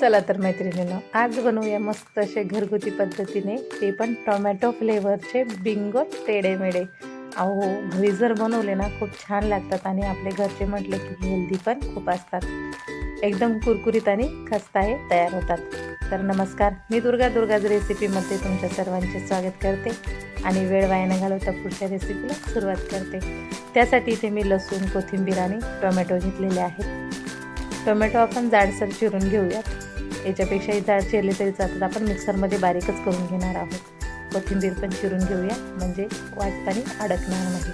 चला तर मैत्रिणीनं आज बनवूया मस्त असे घरगुती पद्धतीने ते पण टोमॅटो फ्लेवरचे बिंगो टेडेमेडे अहो घरी जर बनवले ना खूप छान लागतात आणि आपले घरचे म्हटले की हेल्दी पण खूप असतात. एकदम कुरकुरीत आणि खस्ता हे तयार होतात. तर नमस्कार मी दुर्गा दुर्गाज रेसिपीमध्ये तुमच्या सर्वांचे स्वागत करते आणि वेळ वाया न घालवता पुढच्या रेसिपीला सुरुवात करते. त्यासाठी इथे मी लसूण कोथिंबीर आणि टोमॅटो घेतलेले आहेत. टोमॅटो आपण जाडसर चिरून घेऊयात. याच्यापेक्षाही जाड चिरले तरी चालतात. आपण मिक्सरमध्ये बारीकच करून घेणार आहोत. कोथिंबीर पण चिरून घेऊया. म्हणजे वाटताना अडकणार नाही.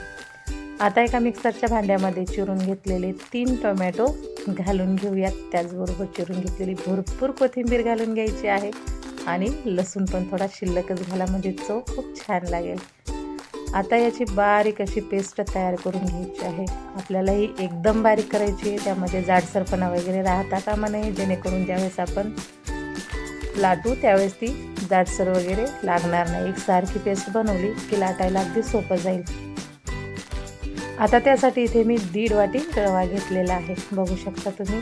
आता एका मिक्सरच्या भांड्यामध्ये चिरून घेतलेले तीन टोमॅटो घालून घेऊयात. त्याचबरोबर चिरून घेतलेली भरपूर कोथिंबीर घालून घ्यायची आहे. आणि लसूण पण थोडा शिल्लकच घाला. म्हणजे चव खूप छान लागेल. आता याची बारीक अशी पेस्ट तयार करून घ्यायची आहे. आपल्याला ही एकदम बारीक करायची आहे. त्यामध्ये जाडसरपणा वगैरे राहता कामा नये. जेणेकरून ज्यावेळेस आपण लाटू त्यावेळेस ती जाडसर वगैरे लागणार नाही. एक सारखी पेस्ट बनवली की लाटायला अगदी सोपं जाईल. आता त्यासाठी इथे मी दीड वाटी रवा घेतलेला आहे. बघू शकता तुम्ही.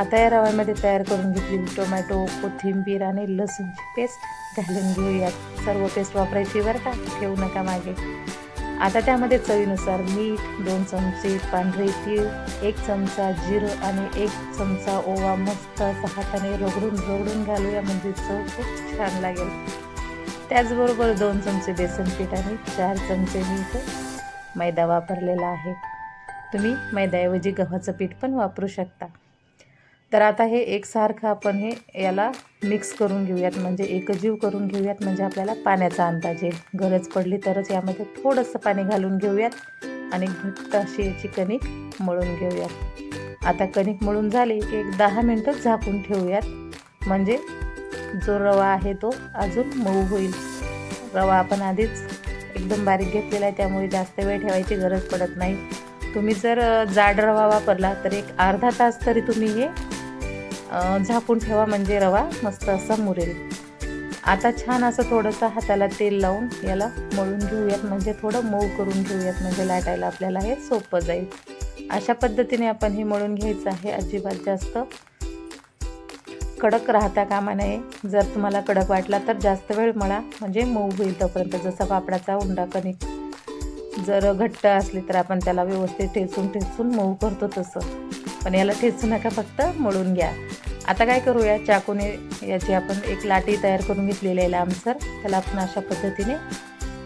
आता या रव्यामध्ये तयार करून घेतली टोमॅटो कोथिंबीर आणि लसूणची पेस्ट घालून घेऊयात. सर्व पेस्ट वापरायची बरं का? ठेवू नका मागे. आता त्यामध्ये चवीनुसार मीठ दोन चमचे पांढरे तीळ एक चमचा जिरं आणि एक चमचा ओवा मस्त असं हाताने रगडून रगडून घालूया. म्हणजे चव खूप छान लागेल. त्याचबरोबर दोन चमचे बेसन पीठ आणि चार चमचे मी इथे मैदा वापरलेला आहे. तुम्ही मैद्याऐवजी गव्हाचं पीठ पण वापरू शकता. तर आता हे एकसारखं आपण हे याला मिक्स करून घेऊयात. म्हणजे एकजीव करून घेऊयात. म्हणजे आपल्याला पाण्याचा अंदाज येईल. गरज पडली तरच यामध्ये थोडंसं पाणी घालून घेऊयात. आणि घट्ट अशी याची कणिक मळून घेऊयात. आता कणिक मळून झाली की एक दहा मिनटं झाकून ठेवूयात. म्हणजे जो रवा आहे तो अजून मऊ होईल. रवा आपण आधीच एकदम बारीक घेतलेला आहे. त्यामुळे जास्त वेळ ठेवायची गरज पडत नाही. तुम्ही जर जाड रवा वापरला तर एक अर्धा तास तरी तुम्ही हे झाकून ठेवा म्हणजे रवा मस्त असा मुरेल. आता छान असं थोडंसं हाताला तेल लावून याला मळून घेऊयात. म्हणजे थोडं मऊ करून घेऊयात. म्हणजे लाटायला आपल्याला हे सोपं जाईल. अशा पद्धतीने आपण हे मळून घ्यायचं आहे. अजिबात जास्त कडक राहता कामा नये. जर तुम्हाला कडक वाटला तर जास्त वेळ मळा. म्हणजे मऊ होईल तोपर्यंत. जसा पापडाचा उंडा कणिक जर घट्ट असली तर आपण त्याला व्यवस्थित ठेचून ठेचून मऊ करतो तसं. पण याला ठेचू नका फक्त मळून घ्या. आता काय करूया? चाकूने याची आपण एक लाटी तयार करून घेतलेली आहे लांबसर. त्याला आपण अशा पद्धतीने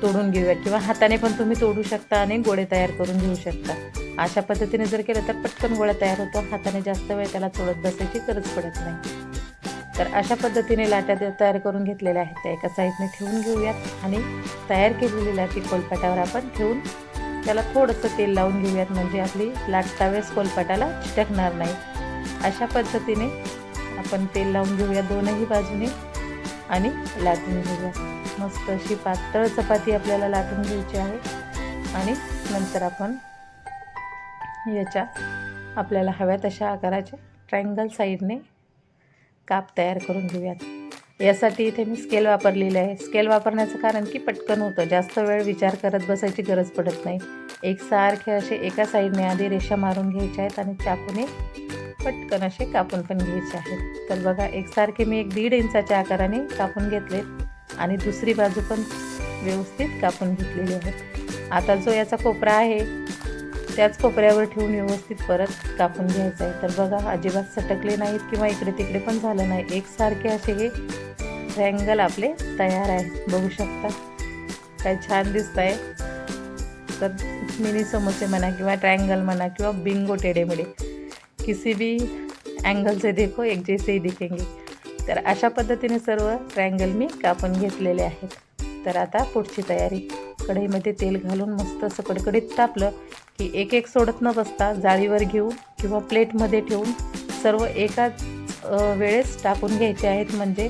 तोडून घेऊया. किंवा हाताने पण तुम्ही तोडू शकता आणि गोळे तयार करून घेऊ शकता. अशा पद्धतीने जर केलं तर पटकन गोळा तयार होतो. हाताने जास्त वेळ त्याला तोडत बसायची गरज पडत नाही. तर अशा पद्धतीने लाट्या तयार करून घेतलेल्या आहेत. त्या एका साईडने ठेवून घेऊयात आणि तयार केलेली लाटी कोलपाटावर आपण ठेवून त्याला थोडंसं तेल लावून घेऊयात. म्हणजे आपली लाटतावेळेस कोलपाटाला चिटकणार नाही. अशा पद्धतीने आपण तेल लावून घेऊया दोनही बाजूने आणि लाटून घेऊया मस्त अशी पातळ चपाती आपल्याला लाटून घ्यायची आहे. आणि नंतर आपण याच्या आपल्याला हव्या तशा आकाराच्या ट्रँगल साईडने काप तयार करून घेऊयात. यासाठी इथे मी स्केल वापरलेलं आहे. स्केल वापरण्याचं कारण की पटकन होतं. जास्त वेळ विचार करत बसायची गरज पडत नाही. एकसारखे असे एका साईडने आधी रेषा मारून घ्यायच्या आहेत आणि चाकूने पटकन असे कापून पण घ्यायचे आहेत. तर बघा एकसारखे मी एक दीड इंचाच्या आकाराने कापून घेतलेत आणि दुसरी बाजू पण व्यवस्थित कापून घेतलेली आहे. आता जो याचा कोपरा आहे त्याच कोपऱ्यावर ठेवून व्यवस्थित परत कापून घ्यायचं आहे. तर बघा अजिबात सटकले नाहीत किंवा इकडे तिकडे पण झालं नाही. एकसारखे असे हे ट्रँगल आपले तयार आहे बघू शकता. काय छान दिसत आहे तर मिनी समोसे म्हणा किंवा ट्रँगल म्हणा किंवा बिंगो टेडेमेडे किसी भी अँगल से देखो एक जैसे ही दिखेंगे. तर अशा पद्धतीने सर्व ट्रँगल मी कापून घेतलेले आहेत. तर आता पुढची तयारी. कढईमध्ये तेल घालून मस्त असं कडकडीत तापलं की एक एक सोडत न बसता जाळीवर घेऊन किंवा प्लेटमध्ये ठेवून सर्व एकाच वेळेस टाकून घ्यायचे आहेत. म्हणजे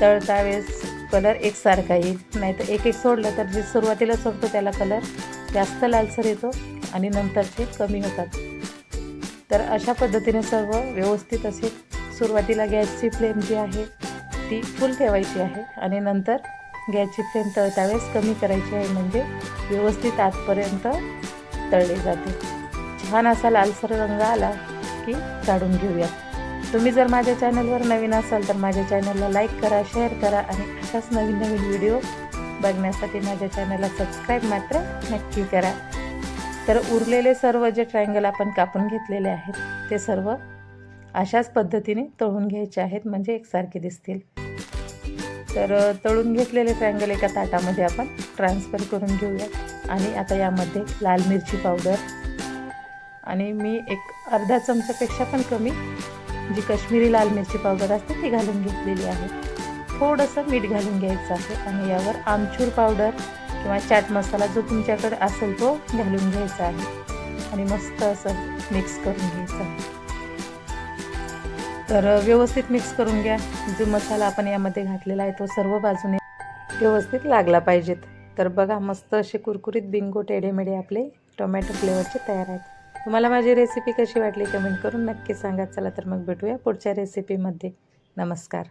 तळता वेळेस कलर एकसारखा येईल. नाहीतर एक एक सोडलं तर जे सुरुवातीला सोडतो त्याला कलर जास्त लालसर येतो आणि नंतरचे कमी होतात. तर अशा पद्धतीने सर्व व्यवस्थित असे सुरुवातीला गॅसची फ्लेम जी आहे ती फुल ठेवायची आहे आणि नंतर गॅसची फ्लेम तळता वेळेस कमी करायची आहे. म्हणजे व्यवस्थित आतपर्यंत तळले जाते. छान असा लालसर रंग आला की काढून घेऊयात तुम्ही जर माझ्या चॅनलवर नवीन असाल तर माझ्या चॅनलला लाईक करा शेअर करा आणि अशाच नवीन नवीन व्हिडिओ बघण्यासाठी माझ्या चॅनलला सबस्क्राईब मात्र नक्की करा. तर उरलेले सर्व जे ट्रायंगल आपण कापून घेतलेले आहेत ते सर्व अशाच पद्धतीने तळून घ्यायचे आहेत म्हणजे एकसारखे दिसतील. तर तळून घेतलेले ट्रायंगल एका ताटामध्ये आपण ट्रान्सफर करून घेऊया. आणि आता यामध्ये लाल मिरची पावडर. आणि मी एक अर्धा चमचापेक्षा पण कमी जी काश्मीरी लाल मिरची पावडर असते ती घालून घेतलेली आहे. थोडंसं मीठ घालून घ्यायचं आहे आणि यावर आमचूर पावडर किंवा चाट मसाला जो तुमच्याकडे असेल तो घालून घ्यायचा आहे. आणि मस्त असं मिक्स करून घ्यायचं आहे. तर व्यवस्थित मिक्स करून घ्या. जो मसाला आपण यामध्ये घातलेला आहे तो सर्व बाजूने व्यवस्थित लागला पाहिजेत. तर बघा मस्त असे कुरकुरीत बिंगो टेढेमेढे आपले टोमॅटो फ्लेवरचे तयार आहेत. तुम्हाला माझी रेसिपी कशी वाटली कमेंट करून नक्की सांगा. चला तर मग भेटूया पुढच्या रेसिपीमध्ये नमस्कार.